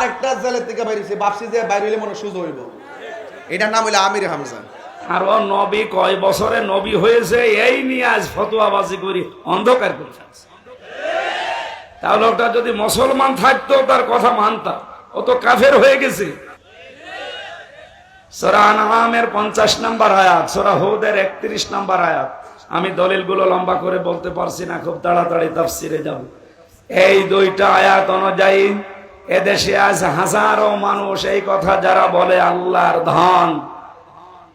আরেকটা জেলের থেকে বাইরেছে বাপসি যে বাইরে হইলে মনে সুযোগ হইব। এটার নাম হইল আমির হামজা। আর ও নবী কয় বছরে নবী হয়েছে, এই নিয়ে আজ ফতুয়াবাজি করি, অন্ধকার যদি মুসলমান থাকতো, তার কথা মানতাম। ও তো কাফের হয়ে গেছে। সোরা পঞ্চাশ নাম্বার আয়াত, সোরা হৌদের একত্রিশ নাম্বার আয়াত। আমি দলিলগুলো লম্বা করে বলতে পারছি না, খুব তাড়াতাড়ি তাফসিরে যাব। এই দুইটা আয়াত অনুযায়ী এদেশে আজ হাজারো মানুষ এই কথা যারা বলে আল্লাহর ধন।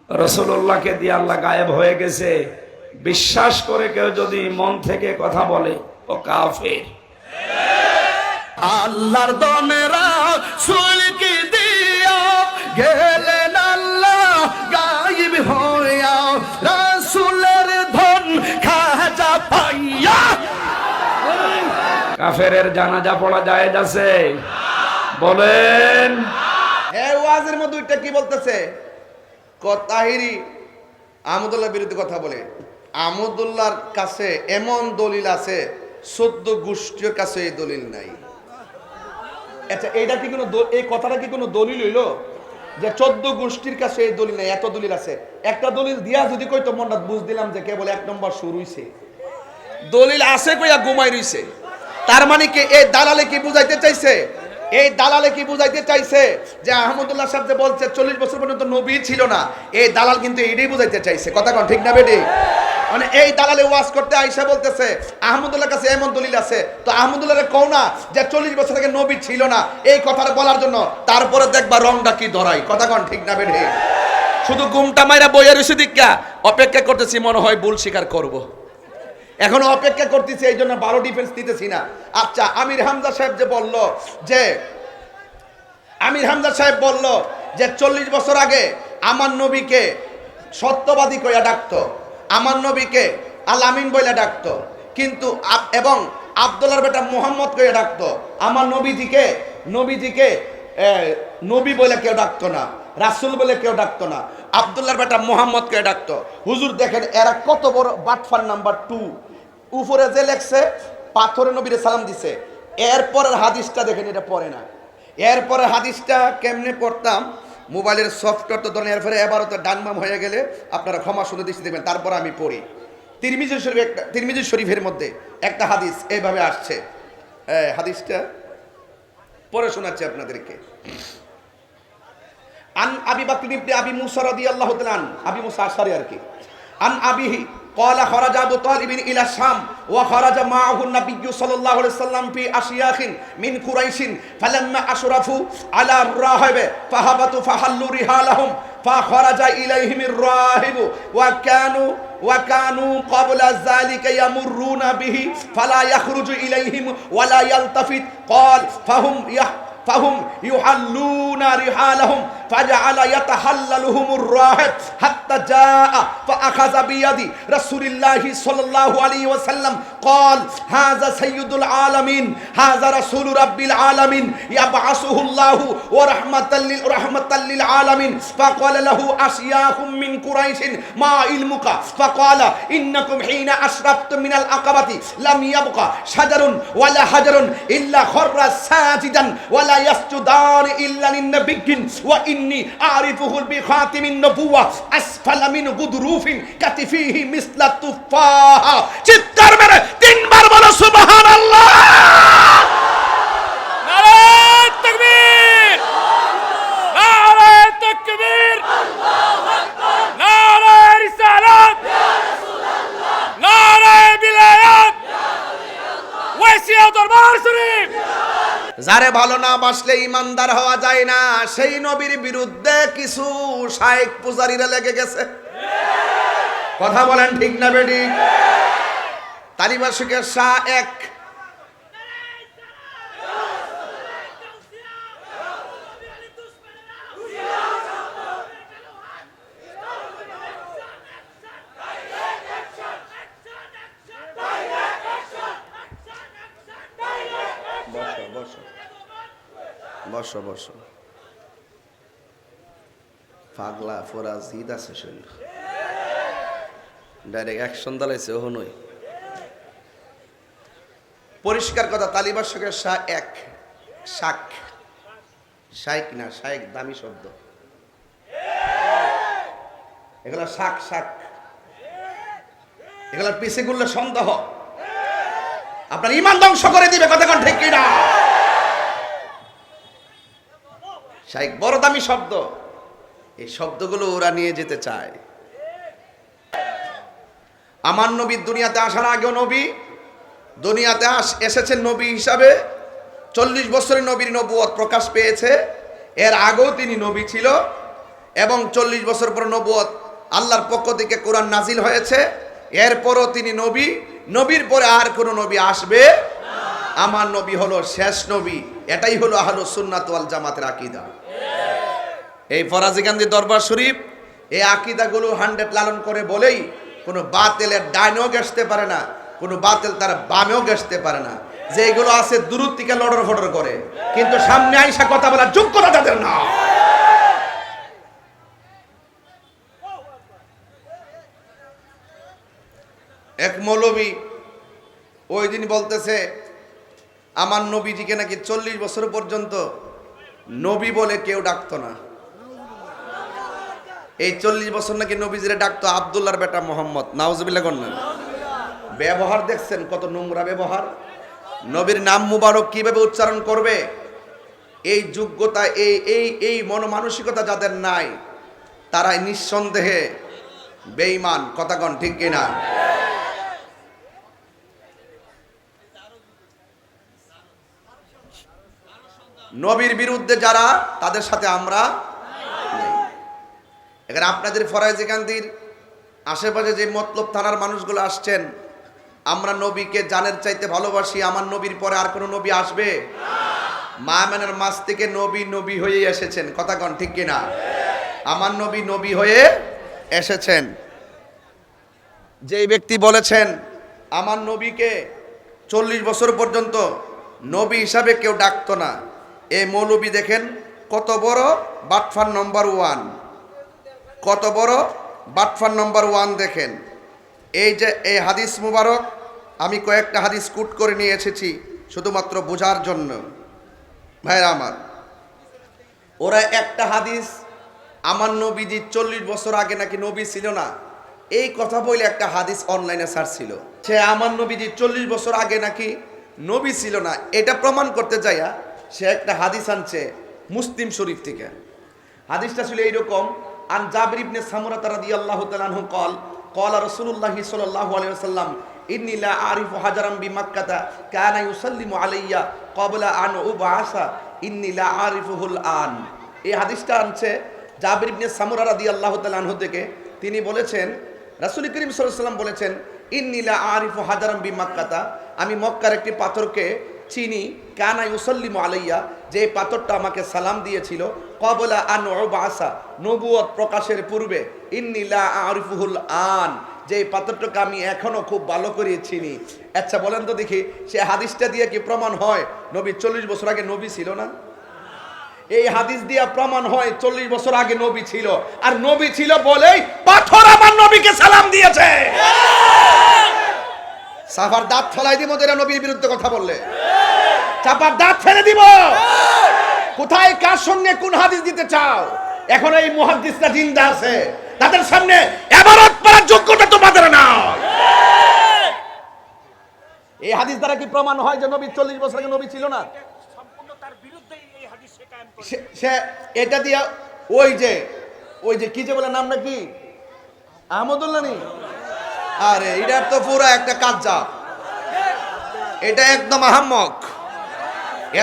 রসুল্লাহকে দিয়ে আল্লাহ গায়েব হয়ে গেছে। বিশ্বাস করে কেউ যদি মন থেকে কথা বলে ও কাফের। আল্লাহর দনেরা সুলকি দিয়া গেলেন আল্লাহ গায়েব হইয়া। রাসূলের ধন খাজা পাইয়া। কাফেরের জানাজা পড়া যায় যাচ্ছে বলেন। এই ওয়াজের মধ্যে ওইটা কি বলতেছে? তাহিরি আহমদুল্লাহ বিরুদ্ধে কথা বলে। আহমদুল্লাহর কাছে এমন দলিল আছে, সদ্য গোষ্ঠীর কাছে এই দলিল নাই। আচ্ছা এইটা কি কোনো এই কথাটা কি কোনো দলিল হইল? যে চোদ্দ গোষ্ঠীর কাছে এই দলিল নাই, এত দলিল আছে। একটা দলিল দিয়া যদি কইতো মনটা বুঝ দিলাম যে কেবল এক নম্বর শুরু হইছে। দলিল আছে কইয়া ঘুমাই রইছে। তার মানে কি এই দালালে কি বুঝাইতে চাইছে? এই দালালে কি বুঝাইতে চাইছে যে আহমদুল্লাহ সাহেব যে বলছে, চল্লিশ বছর পর্যন্ত নবী ছিল না, এই দালাল কিন্তু এটাই বুঝাইতে চাইছে। কথা কোন, ঠিক না বেটি? মানে এই দালালে ওয়াজ করতে আইসা বলতেছে আহমদুল্লাহ কাছে এমন দলিল আছে। তো আহমদুল্লাহ কও না যে চল্লিশ বছর আগে নবী ছিল না, এই কথাটা বলার জন্য। তারপরে দেখবা রংটা কি ধরাই কথা কোন, ঠিক না বেটি? শুধু গুমটা মাইরা বইয়া রয়েছে দিকা অপেক্ষা করতেছি, মনে হয় ভুল স্বীকার করব। এখন অপেক্ষা করতেছি, এই জন্য বারো ডিফেন্স দিতেছি না। আচ্ছা আমির হামজা সাহেব যে বলল যে, আমির হামজা সাহেব বলল যে, চল্লিশ বছর আগে আমার নবীকে সত্যবাদী কইয়া ডাকতো, আমার নবীকে আল আমিন বইলা ডাকতো, কিন্তু এবং আবদুল্লার বেটা মোহাম্মদ কইয়া ডাকতো, আমার নবীজিকে নবীজিকে নবী বলে কেউ ডাকতো না, রাসুল বলে কেউ ডাকতো না আবদুল্লার বেটা মোহাম্মদ কে ডাকতো। হুজুর দেখেন, এরা কত বড় বাটফার নাম্বার টু। উপরে যে লেখছে, পাথরে নবীরে সালাম দিছে। এরপরের হাদিসটা দেখেন, এটা পড়ে না। এরপরের হাদিসটা কেমনে পড়তাম? মোবাইলের সফটওয়্যার তো ধরেন, এরপরে এবারও তো ডানমাম হয়ে গেলে আপনারা ক্ষমা শুনে দৃষ্টি দেবেন, তারপর আমি পড়ি। তিরমিজুর শরীফ একটা, তিরমিজি শরীফের মধ্যে একটা হাদিস এইভাবে আসছে। হ্যাঁ হাদিসটা পরে শোনাচ্ছি আপনাদেরকে। আন আবি বাকর ইবনে আবি মুসা রাদিয়াল্লাহু তাআলা আবি মুসা আশারি আর কি। আন আবিহি قال خرج ابو طالب الى الشام وخرج معه النبي صلى الله عليه وسلم في اشياخ من قريش فلما اشرفوا على الراهب فهبطوا فحلوا رحالهم فخرج اليهم الراهب وكانوا وكانوا قبل ذلك يمرون به فلا يخرج اليهم ولا يلتفت قال فهم يح فهم يحلون رحالهم فجعل يتحللهم الراهب حتى جاء فأخذ بيد رسول الله صلى الله عليه وسلم قال هذا سيد العالمين هذا رسول رب العالمين يبعثه الله ورحمة لل- رحمة للعالمين فقال له أشياخ من قريش ما علمك فقال إنكم حين أشرفتم من العقبة لم يبقى شجر ولا حجر إلا خر ساجدا ولا ওয়ালা ইয়াসজুদান ইল্লা লিন্নাবিয়্যিন ওয়া ইন্নী আরিফুহু বিখাতিমিন নবুওয়া আসফালা মিন গুদরুফিন কাতিফিহি মিসলা তুফাহা চিৎকার মেরে তিনবার বলো সুবহানাল্লাহ নারে তাকবীর নারে তাকবীর আল্লাহু আকবার নারে রিসালাত ইয়া রাসূলুল্লাহ নারে বিলায়াত ইয়া রাসূলুল্লাহ ওয়াসিয়া দরবার শরীফ যারে ভালো না বাসলে ইমানদার হওয়া যায় না, সেই নবীর বিরুদ্ধে কিছু শায়েক পূজারীরা লেগে গেছে। কথা বলেন ঠিক না বেডি তালিবাসুকের শাহ এক বসো বসো বসো বসো। পাগলা, ফোরাজ হিদ আছে শৈল ডাইরেক্ট অ্যাকশন দালাইছে ওহ নই পরিষ্কার কথা তালিবাসকের শাহ এক, শাক। শাইক না, শাইক, দামি শব্দ। এগুলা শাক শাক। এগুলার পিছে গুললে সন্দেহ। আপনার ইমান ধ্বংস করে দিবে কতক্ষণ ঠিক কিনা? শাইক বড় দামি শব্দ। এই শব্দগুলো ওরা নিয়ে যেতে চায়। আমার নবী দুনিয়াতে আসার আগেও নবী, দুনিয়াতে এসেছেন নবী হিসাবে। চল্লিশ বছরের নবীর নবুয়ত প্রকাশ পেয়েছে। এর আগেও তিনি নবী ছিল এবং চল্লিশ বছর পর নবুয়ত আল্লাহর পক্ষ থেকে কোরআন নাজিল হয়েছে। এরপরও তিনি নবী, নবীর পরে আর কোনো নবী আসবে আমার নবী হলো শেষ নবী। এটাই হলো আহলো সুন্নাত ওয়াল জামাতের আকিদা। এই ফরাজিকান্দি দরবার শরীফ এই আকিদাগুলো হান্ড্রেড লালন করে বলেই কোনো বাতেলের ডাইনেও গেসতে পারে না, কোনো বাতেল তার বামেও গেসতে পারে না। যে এগুলো আছে দূর থেকে লড়র ফডর করে। কিন্তু সামনে আইসা কথা বলার যোগ্যতা তাদের না। এক মৌলবী ওই দিন বলতেছে, আমার নবীজিকে নাকি চল্লিশ বছর পর্যন্ত নবী বলে কেউ ডাকতো না। এই চল্লিশ বছর নাকি নবী নবীজিরে ডাকতো আবদুল্লাহর বেটা মোহাম্মদ নাউজবিল্লা কন্যা ব্যবহার দেখছেন কত নোংরা ব্যবহার। নবীর নাম মুবারক কীভাবে উচ্চারণ করবে? এই যোগ্যতা, এই এই এই মনমানসিকতা যাদের নাই, তারাই নিঃসন্দেহে বেঈমান। কথাগণ ঠিক কিনা? নবীর বিরুদ্ধে যারা, তাদের সাথে আমরা এখানে আপনাদের ফরাইজি গান্ধীর আশেপাশে যে মতলব থানার মানুষগুলো আসছেন, আমরা নবীকে জানের চাইতে ভালোবাসি, আমার নবীর পরে আর কোনো নবী আসবে? মায়ামানের মাছ থেকে নবী নবী হয়ে এসেছেন। কথা কন, ঠিক কিনা আমার নবী নবী হয়ে এসেছেন। যেই ব্যক্তি বলেছেন, আমার নবীকে চল্লিশ বছর পর্যন্ত নবী হিসাবে কেউ ডাকতো না। এই মৌলবী দেখেন কত বড় বাটফার নম্বর ওয়ান। কত বড় বাটফার নম্বর ওয়ান দেখেন। এই যে, এই হাদিস মুবারক আমি কয়েকটা হাদিস কুট করে নিয়ে এসেছি শুধুমাত্র বোঝার জন্য। ভাইরা আমার, ওরা একটা হাদিস আমার নবীজি চল্লিশ বছর আগে নাকি নবী ছিল না, এই কথা বলে একটা হাদিস অনলাইনে ছিল। সে আমার নবীজি চল্লিশ বছর আগে নাকি নবী ছিল না, এটা প্রমাণ করতে যাইয়া সে একটা হাদিস আনছে মুসলিম শরীফ থেকে। হাদিসটা ছিল এইরকম, আন জাবির ইবনে সামুরা তারা দিয়ে আল্লাহ তালু কল আর রসুল্লাহি সাল্লাহ আলিয়াল্লাম ইন্নি আরিফ হাজারাম বি মাক্কাতা কানা ইউসাল্লিমু আলাইয়া কবলা আন উবাসা ইন্নি আরিফ হুল আন। এই হাদিসটা আনছে জাবির ইবনে সামুরা রাদি আল্লাহ আনহু থেকে। তিনি বলেছেন, রাসুল করিম সাল্লাম বলেছেন, ইন্নি আরিফ হাজারাম বি মাক্কাতা আমি মক্কার একটি পাথরকে চিনি কানা ইউসাল্লিমু আলাইয়া যে পাথরটা আমাকে সালাম দিয়েছিল কবলা আন বাসা নবুয়ত প্রকাশের পূর্বে ইন্নিলা আরিফুহুল আন যে পাথরটাকে আমি এখনও খুব ভালো করে চিনি। আচ্ছা বলেন তো দেখি সে হাদিসটা দিয়ে কি প্রমাণ হয়? নবী চল্লিশ বছর আগে নবী ছিল না? এই হাদিস দিয়া প্রমাণ হয় চল্লিশ বছর আগে নবী ছিল। আর নবী ছিল বলেই পাথর আমার নবীকে সালাম দিয়েছে। সাফার দাঁত ফেলাই দিব এরা নবীর বিরুদ্ধে কথা বললে। চাপার দাঁত ফেলে দিব। কোথায় কার সঙ্গে কোন হাদিস দিতে চাও? এখন এই মুহাদ্দিসটা জিন্দা আছে। তাদের সামনে এবারত করার যোগ্যতা তোমাদের না এই হাদিস দ্বারা কি প্রমাণ হয় যে নবী চল্লিশ বছর আগে নবী ছিল না? সে- এটা দিয়া ওই যে ওই যে কি যে বলে নাম নাকি? আহমদুল্লাহ নি আরে, এটার তো পুরো একটা কাজ্জা এটা একদম আহাম্মক।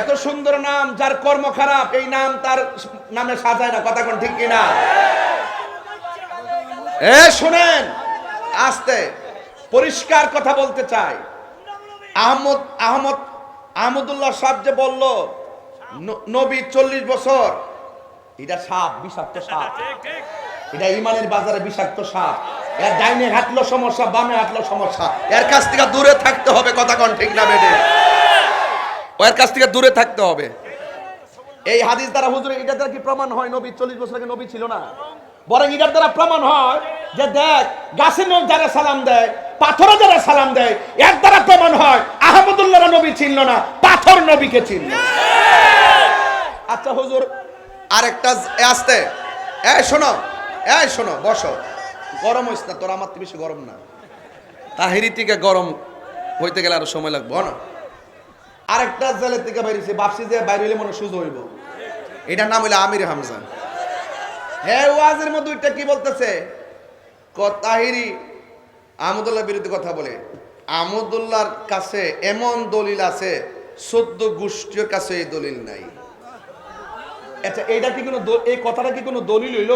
এত সুন্দর নাম, যার কর্ম খারাপ, এই নাম তার নামে সাজায় না, কথা কোন ঠিক কিনা? এ, শুনেন, আস্তে, পরিষ্কার কথা বলতে চাই। আহমদ আহমদ, আহমদুল্লাহ সাহেব যে বলল নবী চল্লিশ বছর, এটা সাপ, বিষাক্ত সাপ। এটা ইমানের বাজারে বিষাক্ত সাপ। এর ডাইনে হাঁটলো সমস্যা, বামে হাঁটলো সমস্যা। এর কাছ থেকে দূরে থাকতে হবে, কথা কন ঠিক না বেটে ওর কাছ থেকে দূরে থাকতে হবে। এই হাদিস দ্বারা হুজুর এটা দ্বারা কি প্রমাণ হয়? নবী, চল্লিশ বছর আগে নবী ছিল না। বরং এটার দ্বারা প্রমাণ হয় যে দেখ গাছের নখ যারা সালাম দেয় পাথরে যারা সালাম দেয়, এর দ্বারা প্রমাণ হয় আহমদুল্লাহ নবী চিনল না, পাথর নবীকে চিনল আচ্ছা হুজুর, আরেকটা এ আসতে। এই শোনো এই শোনো, বসো। গরম হইস না, তোর আমার তো বেশি গরম না। তাহিরি থেকে গরম হইতে গেলে আরও সময় লাগবে না? আরেকটা জেলের থেকে বাইরেছে বাপসি যে বাইরে হইলে মনে সুযোগ হইব। এটার নাম হইল আমির হামজা। ওয়াজের মধ্যে ওইটা কি বলতেছে? আহমদুল্লাহ বিরুদ্ধে কথা বলে। আহমদুল্লাহর কাছে এমন দলিল আছে, সদ্য গোষ্ঠীর কাছে এই দলিল নাই। আচ্ছা এটা কি কোনো এই কথাটা কি কোনো দলিল হইল?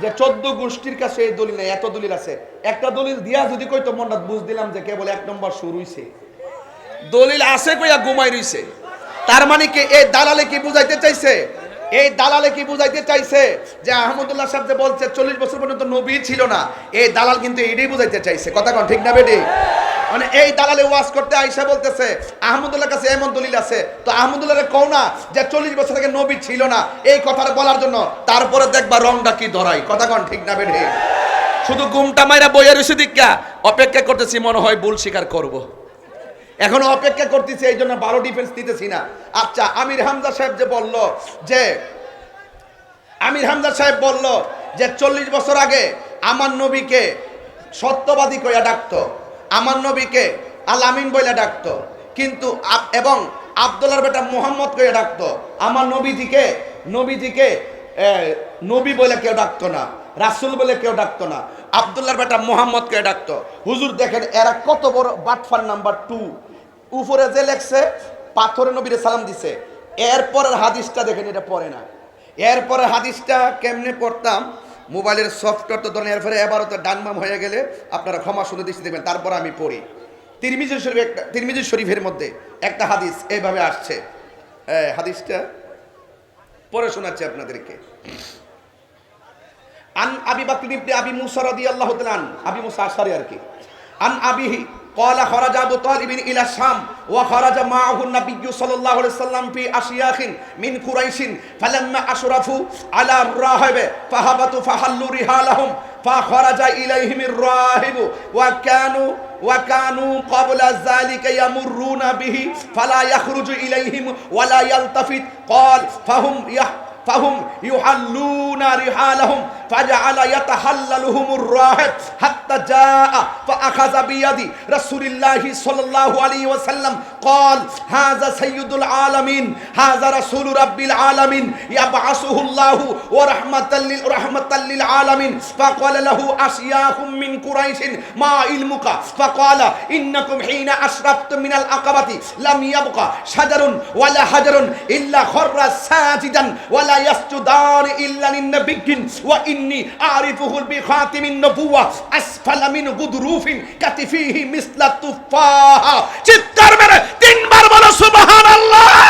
যে চোদ্দ গোষ্ঠীর কাছে এই দলিল নাই, এত দলিল আছে। একটা দলিল দিয়া যদি কইতো, মনটা বুঝ দিলাম যে কেবল এক নম্বর শুরু হইছে। দলিল আছে কইয়া ঘুমাই রইছে। তার মানে কি এই দালালে কি বুঝাইতে চাইছে? এই দালালে কি বুঝাইতে চাইছে যে আহমদুল্লাহ সাহেব যে বলছে, চল্লিশ বছর পর্যন্ত নবী ছিল না, এই দালাল কিন্তু এটাই বুঝাইতে চাইছে। কথা কোন, ঠিক না বেটি? মানে এই দালালে ওয়াজ করতে আইসা বলতেছে আহমদুল্লাহ কাছে এমন দলিল আছে। তো আহমদুল্লাহ কও না যে চল্লিশ বছর থেকে নবী ছিল না, এই কথাটা বলার জন্য তারপরে দেখবা রংটা কি ধরাই কথা কোন, ঠিক না বেটি? শুধু গুমটা মাইরা বইয়া রয়েছে দীক্ষা। অপেক্ষা করতেছি, মনে হয় ভুল স্বীকার করব। এখনও অপেক্ষা করতেছি, এই জন্য ভালো ডিফেন্স দিতেছি না। আচ্ছা আমির হামজা সাহেব যে বলল যে, আমির হামজা সাহেব বলল যে, চল্লিশ বছর আগে আমার নবীকে সত্যবাদী কইয়া ডাকতো, আমার নবীকে আল আমিন বইলা ডাকতো, কিন্তু এবং আবদুল্লার বেটা মোহাম্মদ কইয়া ডাকতো, আমার নবীজিকে নবীজিকে নবী বলে কেউ ডাকতো না, রাসুল বলে কেউ ডাকতো না আবদুল্লার বেটা মোহাম্মদ কে ডাকতো। হুজুর দেখেন, এরা কত বড় বাটফার নাম্বার টু। উপরে যে লেখছে পাথরে নবীরে সালাম দিছে। এরপরের হাদিসটা দেখেন এটা পড়ে না। এরপরে হাদিসটা কেমনে পড়তাম? মোবাইলের সফটওয়্যার তো ধরেন এরপরে এবারও তো ডানমাম হয়ে গেলে আপনারা ক্ষমা শুনে দৃষ্টি দেবেন তারপর আমি পড়ি। তিরমিজি শরীফ একটা তিরমিজি শরীফের মধ্যে একটা হাদিস এইভাবে আসছে। এ, হাদিসটা পড়ে শোনাচ্ছি আপনাদেরকে। আন আবি বাকর আবি মুসা রাদিয়াল্লাহু তাআলা আবি মুসা আশারি আর কি। আন আবিহি قال خرج ابو طالب الى الشام وخرج معه النبي صلى الله عليه وسلم في اشياخ من قريش فلما اشرفوا على الراهب فهبطوا فحلوا رحالهم فخرج اليهم الراهب وكانوا وكانوا قبل ذلك يمرون به فلا يخرج اليهم ولا يلتفت قال فهم يح فهم يحلون رحالهم فجعل يتحللهم الراهب حتى جاء فأخذ بيد رسول الله صلى الله عليه وسلم قال هذا سيد العالمين هذا رسول رب العالمين يبعثه الله ورحمة لل- رحمة للعالمين فقال له أشياخ من قريش ما علمك فقال إنكم حين أشرفتم من العقبة لم يبقى شجر ولا حجر إلا خر ساجدا ولا ইয়াসজুদান ইল্লা লিন্নাবিয়্যিন ওয়া ইন্নী আরিফুহুল বিখাতিমিন নবুওয়া আসফালা মিন গুদরুফিন কাতিফিহি মিসলা তুফাহা চিৎকার মেরে তিনবার বলো, সুবহানাল্লাহ!